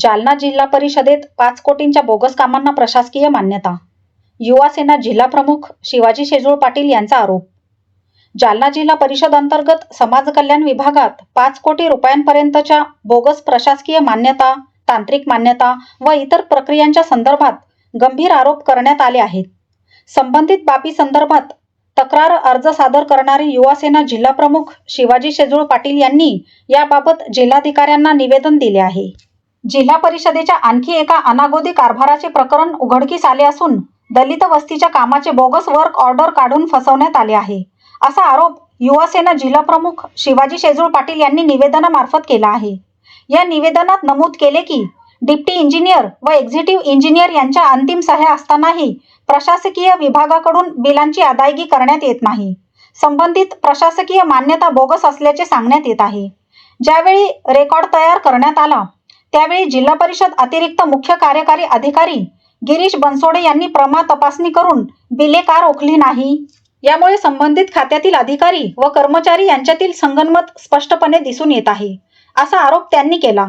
जालना जिल्हा परिषदेत पाच कोटींच्या बोगस कामांना प्रशासकीय मान्यता. युवा सेना शिवाजी शेजूळ पाटील यांचा आरोप. जालना जिल्हा परिषद अंतर्गत समाज कल्याण विभागात पाच कोटी रुपयांपर्यंतच्या बोगस प्रशासकीय मान्यता तांत्रिक मान्यता व इतर प्रक्रियांच्या संदर्भात गंभीर आरोप करण्यात आले आहेत. संबंधित बाबी संदर्भात तक्रार अर्ज सादर करणारे युवा सेना शिवाजी शेजूळ पाटील यांनी याबाबत जिल्हाधिकाऱ्यांना निवेदन दिले आहे. जिल्हा परिषदेच्या आणखी एका अनागोदी कारभाराचे प्रकरण उघडकीस आले असून दलित वस्तीच्या कामाचे बोगस वर्क ऑर्डर काढून फसवण्यात आले आहे. असा आरोप युवासेना जिल्हाप्रमुख जिल्हा प्रमुख शिवाजी शेजूळ पाटील यांनी निवेदनामार्फत केला आहे. या निवेदनात नमूद केले की डिप्टी इंजिनियर व एक्झिक्युटिव्ह इंजिनियर यांच्या अंतिम सह्या असतानाही प्रशासकीय विभागाकडून बिलांची अदायगी करण्यात येत नाही. संबंधित प्रशासकीय मान्यता बोगस असल्याचे सांगण्यात येत आहे. ज्यावेळी रेकॉर्ड तयार करण्यात आला त्यावेळी जिल्हा परिषद अतिरिक्त मुख्य कार्यकारी अधिकारी गिरीश बनसोडे यांनी प्रमा तपासणी करून बिले का रोखली नाही? यामुळे संबंधित खात्यातील अधिकारी व कर्मचारी यांच्यातील संगनमत स्पष्टपणे दिसून येत आहे असा आरोप त्यांनी केला.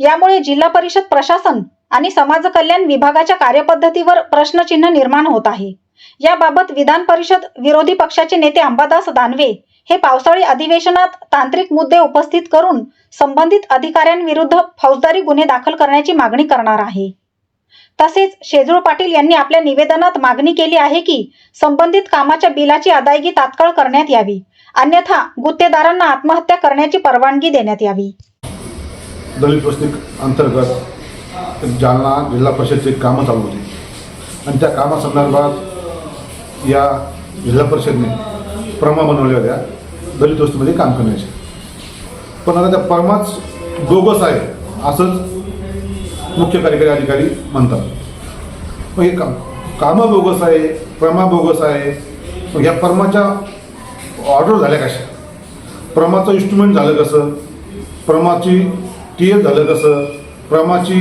यामुळे जिल्हा परिषद प्रशासन आणि समाज कल्याण विभागाच्या कार्यपद्धतीवर प्रश्नचिन्ह निर्माण होत आहे. याबाबत विधान परिषद विरोधी पक्षाचे नेते अंबादास दानवे हे पावसाळी अधिवेशनात तांत्रिक मुद्दे उपस्थित करून संबंधित अधिकाऱ्यांविरुद्ध फौजदारी गुन्हे दाखल करण्याची मागणी करणार आहे. तसेच शेजूळ पाटील यांनी आपल्या निवेदनात मागणी केली आहे की संबंधित कामाच्या बिलाची अदायगी तात्काळ करण्यात यावी. अन्यथा गुत्तेदारांना आत्महत्या करण्याची परवानगी देण्यात यावी. दलित वस्ती अंतर्गत जालना जिल्हा परिषदची कामं चालू होती. आणि त्या कामासंदर्भात या जिल्हा परिषदने प्रमा बनवल्या होत्या दलित वस्तीमध्ये काम करण्याचे. पण आता त्या परमाच बोगस आहे असंच मुख्य कार्यकारी अधिकारी म्हणतात. मग हे काम कामं बोगस आहे प्रमा बोगस आहे मग ह्या परमाच्या ऑर्डर झाल्या कशा? प्रमाचं इन्स्ट्रुमेंट झालं कसं? प्रमाची टी एफ झालं कसं? प्रमाची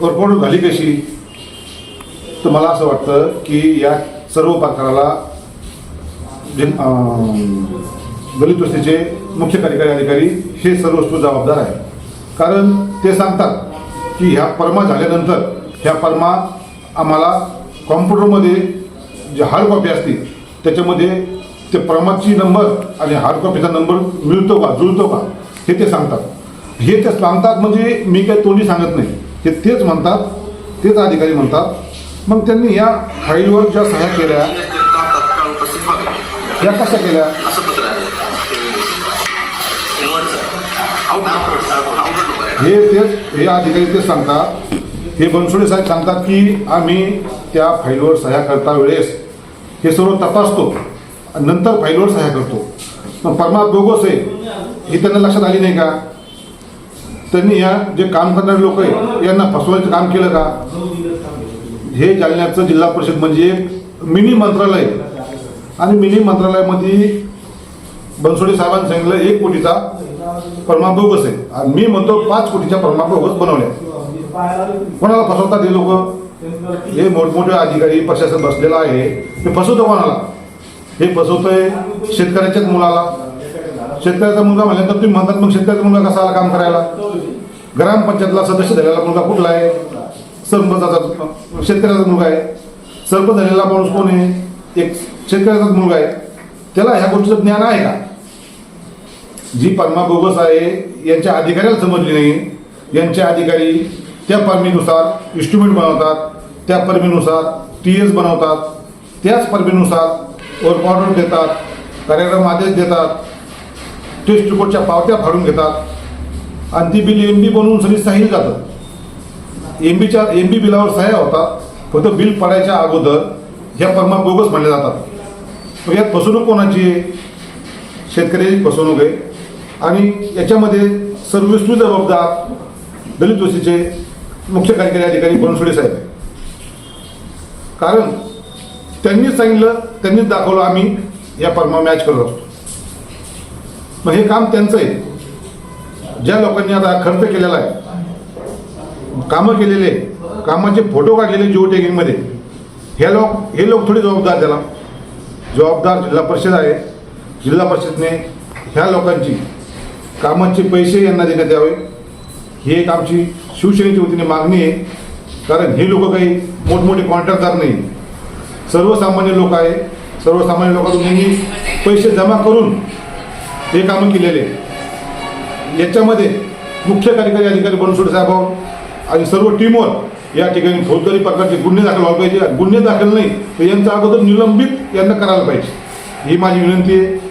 वर्कआउट झाली कशी? तर मला असं वाटतं की या सर्व प्रकाराला जे दलित वस्तीचे मुख्य कार्यकारी अधिकारी हे सर्व वस्तू जबाबदार आहे कारण ते सांगतात की ह्या परमा झाल्यानंतर ह्या परमा आम्हाला कॉम्प्युटरमध्ये जे हार्ड कॉपी असते त्याच्यामध्ये ते प्रमाची नंबर आणि हार्ड कॉपीचा नंबर मिळतो का जुळतो का हे ते सांगतात. हे ते सांगतात म्हणजे मी काही तोंडी सांगत नाही. हे तेच म्हणतात तेच अधिकारी म्हणतात. मग त्यांनी या फाईलवर ज्या सह्या केल्या या कशा केल्या? हे तेच हे अधिकारी तेच सांगतात. हे बनसोडे साहेब सांगतात की आम्ही त्या फाईलवर सह्या करता वेळेस हे सर्व तपासतो. नंतर फाईलवर सह्या करतो. पण परमा दोघंच आहे ही त्यांना लक्षात आली नाही का? त्यांनी या जे काम करणारे लोक आहे यांना फसवायचं काम केलं का? हे जालन्याचं जिल्हा परिषद म्हणजे एक मिनी मंत्रालय. आणि मिनी मंत्रालयामध्ये बनसोडे साहेबांनी सांगितलं एक कोटीचा परमा बोगस आहे आणि मी म्हणतो पाच कोटीच्या परमा बोगस बनवल्या कोणाला फसवतात हे लोक? हे मोठमोठे अधिकारी प्रशासन बसलेला आहे. हे फसवतो कोणाला? हे फसवतंय शेतकऱ्याच्याच मुलाला. शेतकऱ्याचा मुलगा म्हणल्यानंतर तुम्ही म्हणतात मग शेतकऱ्याचा मुलगा कसा आला काम करायला? ग्रामपंचायतला सदस्य झालेला मुलगा कुठला आहे? सरपंचाचा शेतकऱ्याचा मुलगा आहे. सरपंच झालेला माणूस कोण आहे? एक शेतकऱ्याचाच मुलगा आहे. त्याला ह्या गोष्टीचं ज्ञान आहे का? जी परमा बोगस आहे यांच्या अधिकाऱ्याला समजली नाही. यांचे अधिकारी त्या परमीनुसार इन्स्ट्रुमेंट बनवतात त्या परमीनुसार टी एस बनवतात त्याच परमीनुसार वर्क ऑर्डर देतात कार्यक्रम आदेश देतात टेस्ट रिपोर्टच्या पावत्या फाडून घेतात. आणि ती बिल एम बी बनवून सगळी साहिल जातं. एम बीच्या एम बी बिलावर सह्या होतात फक्त बिल पडायच्या अगोदर ह्या परमा बोगस म्हणल्या जातात. मग यात फसवणूक कोणाची आहे? शेतकऱ्याची फसवणूक आहे. आणि याच्यामध्ये सर्वस्वी जबाबदार दलित वस्तीचे मुख्य कार्यकारी अधिकारी बनसोडे साहेब कारण त्यांनीच सांगितलं त्यांनीच दाखवलं आम्ही या परमा मॅच करत असतो मग हे काम त्यांचं आहे. ज्या लोकांनी आता खर्च केलेला आहे कामं केलेले कामाचे फोटो काढलेले जिओ टॅगिंगमध्ये हे लोक हे लोक थोडी जबाबदार त्याला. जबाबदार जिल्हा परिषद आहे. जिल्हा परिषदने ह्या लोकांची कामाचे पैसे यांना देण्यात यावे. ही एक आमची शिवसेनेच्या वतीने मागणी आहे. कारण हे लोक काही मोठमोठे कॉन्ट्रॅक्टदार नाही. सर्वसामान्य लोक आहे. सर्वसामान्य लोकांतून नेहमी पैसे जमा करून हे कामं केलेले याच्यामध्ये मुख्य कार्यकारी अधिकारी बनसोड साहेब. आणि सर्व टीमवर या ठिकाणी फौजदारी प्रकारचे गुन्हे दाखल व्हायला पाहिजे. गुन्हे दाखल नाही तर यांचा अगोदर निलंबित यांना करायला पाहिजे. ही माझी विनंती आहे.